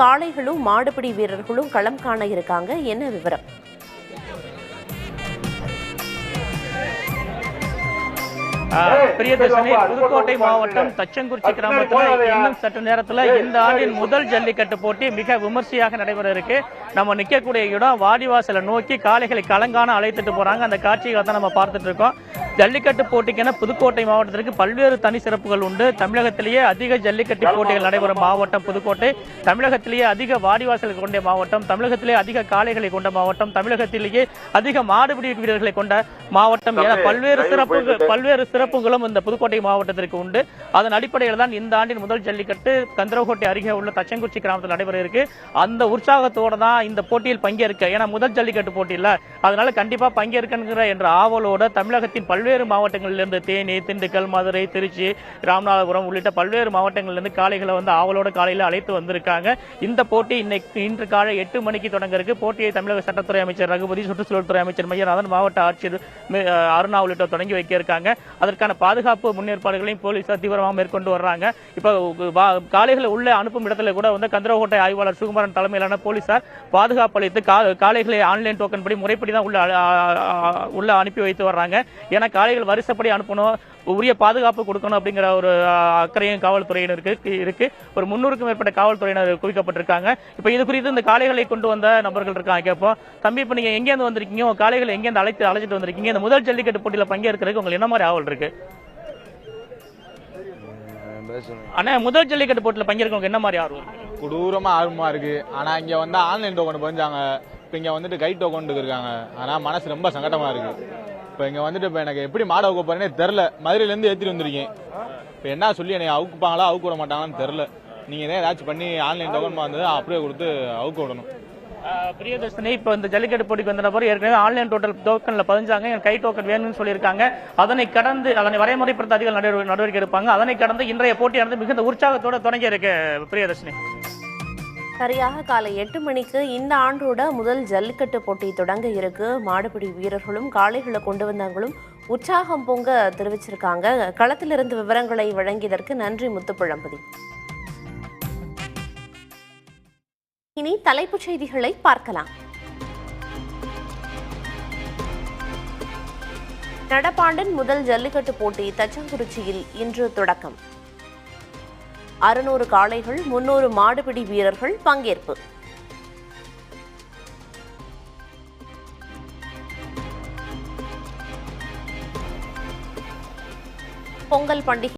காளைகளும் மாடுபிடி வீரர்களும் களம் காண இருக்காங்க. என்ன விவரம்? பிரியதர்ஷனி பிரியதர்ஷினி புதுக்கோட்டை மாவட்டம் தச்சங்குறிச்சி கிராமத்துல இன்னும் சற்று நேரத்துல இந்த ஆண்டின் முதல் ஜல்லிக்கட்டு போட்டி மிக விமர்சையாக நடைபெற இருக்கு. நம்ம நிற்கக்கூடிய இடம் வாடிவாசலை நோக்கி காளைகளை கலங்கான அழைத்துட்டு போறாங்க. அந்த காட்சிகளை தான் நம்ம பார்த்துட்டு இருக்கோம். ஜல்லிக்கட்டு போட்டிக்கென புதுக்கோட்டை மாவட்டத்திற்கு பல்வேறு தனி சிறப்புகள் உண்டு. தமிழகத்திலேயே அதிக ஜல்லிக்கட்டு போட்டிகள் நடைபெறும் மாவட்டம் புதுக்கோட்டை. தமிழகத்திலேயே அதிக வாடிவாசல் கொண்ட மாவட்டம். தமிழகத்திலேயே அதிக காளைகளை கொண்ட மாவட்டம். தமிழகத்திலேயே அதிக மாடுபிடி வீரர்களை கொண்ட மாவட்டம் என பல்வேறு சிறப்புகள் பல்வேறு சிறப்புகளும் இந்த புதுக்கோட்டை மாவட்டத்திற்கு உண்டு. அதன் அடிப்படையில் தான் இந்த ஆண்டின் முதல் ஜல்லிக்கட்டு கந்தரகோட்டை அருகே உள்ள தச்சங்குறிச்சி கிராமத்தில் நடைபெற இருக்கு. அந்த உற்சாகத்தோட தான் இந்த போட்டியில் பங்கேற்க. ஏன்னா முதல் ஜல்லிக்கட்டு போட்டி இல்ல. அதனால கண்டிப்பா பங்கேற்கிற என்ற ஆவலோட தமிழகத்தின் பல்வேறு பல்வேறு மாவட்டங்களிலிருந்து தேனி திண்டுக்கல் மதுரை திருச்சி ராமநாதபுரம் உள்ளிட்ட பல்வேறு மாவட்டங்களிலிருந்து காளைகளை வந்து ஆவலோட காலையில் அழைத்து வந்திருக்காங்க. இந்த போட்டி இன்னைக்கு இன்று காலை எட்டு மணிக்கு தொடங்க இருக்கு போட்டியை தமிழக சட்டத்துறை அமைச்சர் ரகுபதி சுற்றுச்சூழல்துறை அமைச்சர் மையநாதன் மாவட்ட ஆட்சியர் அருணா உள்ளிட்டோர் தொடங்கி வைக்க இருக்காங்க அதற்கான பாதுகாப்பு முன்னேற்பாடுகளையும் போலீசார் தீவிரமாக மேற்கொண்டு வர்றாங்க. இப்போ காளைகளை உள்ள அனுப்பும் இடத்துல கூட வந்து கந்தரகோட்டை ஆய்வாளர் சுகுமாரன் தலைமையிலான போலீசார் பாதுகாப்பு அளித்து காளைகளை ஆன்லைன் டோக்கன் படி முறைப்படி தான் உள்ள உள்ள அனுப்பி வைத்து வர்றாங்க. ஏன்னா காளைகள் வரிசைப்படி அனுப்பணும் உரிய பாதுகாப்பு கொடுக்கணும் அப்படிங்கிற ஒரு அக்கறையும் காவல்துறையினருக்கு இருக்கு ஒரு முன்னூறுக்கும் மேற்பட்ட காவல்துறையினர் குவிக்கப்பட்டிருக்காங்க. இப்போ இது குறித்து இந்த காளைகளை கொண்டு வந்த நபர்கள் இருக்காங்க கேட்போம் தம்பி இப்போ நீங்கள் எங்கேருந்து வந்திருக்கீங்க? உங்கள் காளைகள் எங்கேருந்து அழைத்து அழைச்சிட்டு வந்திருக்கீங்க? இந்த முதல் ஜல்லிக்கட்டு போட்டியில் பங்கேற்கிறதுக்கு உங்களுக்கு என்ன மாதிரி ஆவல் இருக்கு? அண்ணா முதல் ஜல்லிக்கட்டு போட்டியில் பங்கேற்கவங்க என்ன மாதிரி ஆர்வம்? கொடூரமாக ஆர்வமாக இருக்குது இருக்கு. இங்கே இங்க வந்து ஆன்லைன் டோக்கன் பதிஞ்சாங்க. இப்போ இங்கே வந்துட்டு கை டோக்கன் இருக்காங்க ஆனால் மனசு ரொம்ப சங்கடமாக இருக்குது இப்போ இங்கே வந்துட்டு இப்போ எனக்கு எப்படி மாட அவுக்க போறேன்னே தெரில மதுரையிலேருந்து ஏற்றிட்டு வந்திருக்கேன் இப்போ என்ன சொல்லி என்னை அவுக்குப்பாங்களா அவுக்க விட மாட்டாங்களான்னு தெரில நீங்கள் தான் ஏதாச்சும் பண்ணி ஆன்லைன் டோக்கன் வந்தது அப்படியே கொடுத்து அவுக்க விடணும். ஆஹ் பிரியதர்ஷினி இப்போ இந்த ஜல்லிக்கட்டு போட்டிக்கு வந்த நபர் ஏற்கனவே ஆன்லைன் டோட்டல் டோக்கனில் பதிஞ்சாங்க. எனக்கு கை டோக்கன் வேணும்னு சொல்லியிருக்காங்க. அதனை கடந்து அதனை வரைமுறைப்படுத்த அதிகாரிகள் நடவடிக்கை நடவடிக்கை எடுப்பாங்க. அதனை கடந்து இன்றைய போட்டியானது மிகுந்த உற்சாகத்தோடு தொடங்கி இருக்கு பிரியதர்ஷினி. சரியாக காலை எட்டு மணிக்கு இந்த ஆண்டோட முதல் ஜல்லிக்கட்டு போட்டி தொடங்க இருக்கு. மாடுபிடி வீரர்களும் காளைகளை கொண்டு வந்தவங்களும் உற்சாகம் பொங்க தெரிவிச்சிருக்காங்க. களத்திலிருந்து விவரங்களை வழங்கியதற்கு நன்றி முத்துப்பழம்பதி. இனி தலைப்புச் செய்திகளை பார்க்கலாம். நடப்பாண்டின் முதல் ஜல்லிக்கட்டு போட்டி தச்சங்குறிச்சியில் இன்று தொடக்கம். அறுநூறு காளைகள் முன்னூறு மாடுபிடி வீரர்கள் பங்கேற்பு. பொங்கல் பண்டிகை